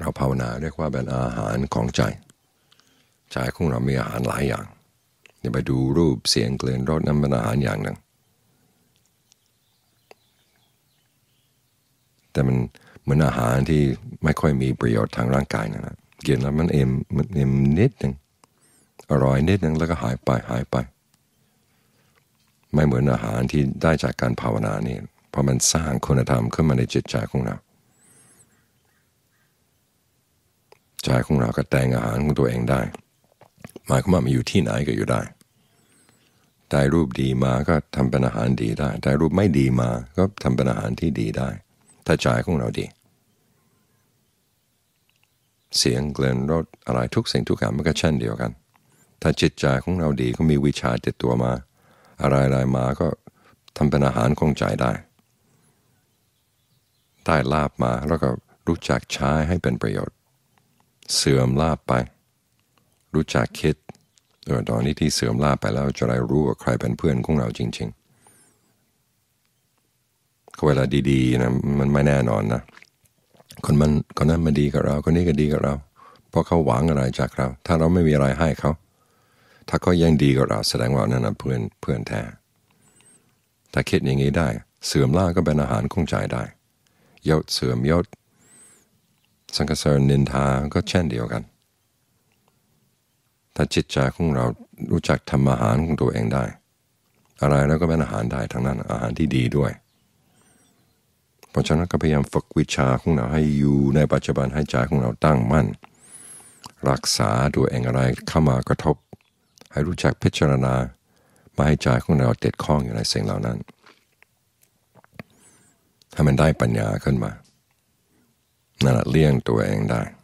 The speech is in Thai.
เราภาวนาเรียกว่าเป็นอาหารของใจ ใจของเรามีอาหารหลายอย่างอย่าไปดูรูปเสียงกลิ่นรสนั้นเป็นอาหารอย่างหนึ่ง แต่มันเหมือนอาหารที่ไม่ค่อยมีประโยชน์ทางร่างกายนะกินแล้วมันเอ็มมันเอ็มนิดหนึ่งอร่อยนิดหนึ่งแล้วก็หายไปหายไป ไม่เหมือนอาหารที่ได้จากการภาวนานี่เพราะมันสร้างคุณธรรมขึ้นมาในจิตใจของเรา ใจของเราก็แต่งอาหารของตัวเองได้ หมายความว่ามันอยู่ที่ไหนก็อยู่ได้ได้รูปดีมาก็ทำเป็นอาหารดีได้ ได้รูปไม่ดีมาก็ทำเป็นอาหารที่ดีได้ ถ้าใจของเราดี เสียงเกลิ่นรสอะไรทุกสิ่งทุกอย่างมันก็เช่นเดียวกัน ถ้าจิตใจของเราดีก็มีวิชาติดตัวมา อะไรๆมาก็ทำเป็นอาหารของใจได้ ได้ลาบมาแล้วก็รู้จักใช้ให้เป็นประโยชน์ เสื่อมลาบไป รู้จักคิดเออตอนนี้ที่เสื่อมลาบไปแล้วจะได้รู้ว่าใครเป็นเพื่อนของเราจริงๆเวลาดีๆนะมันไม่แน่นอนนะคนมันคนนั้นมาดีกับเรา คนนี้ก็ดีกับเรา เพราะเขาหวังอะไรจากเรา ถ้าเราไม่มีอะไรให้เขา ถ้าเขายังดีกับเราแสดงว่านั่นนะเพื่อนเพื่อนแท้ถ้าคิดอย่างนี้ได้ เสื่อมลาบก็เป็นอาหารของใจได้ยศเสื่อมยศ สังกสรนินทาก็เช่นเดียวกัน ถ้าจิตใจของเรารู้จักทำอาหารของตัวเองได้ อะไรแล้วก็เป็นอาหารได้ทั้งนั้นอาหารที่ดีด้วย เพราะฉะนั้นก็พยายามฝึกวิชาของเราให้อยู่ในปัจจุบันให้ใจของเราตั้งมั่น รักษาตัวเองอะไรเข้ามากระทบ ให้รู้จักพิจารณาไม่ให้ใจของเราติดข้องอยู่ในสิ่งเหล่านั้น ให้มันได้ปัญญาขึ้นมา นั่นแหละ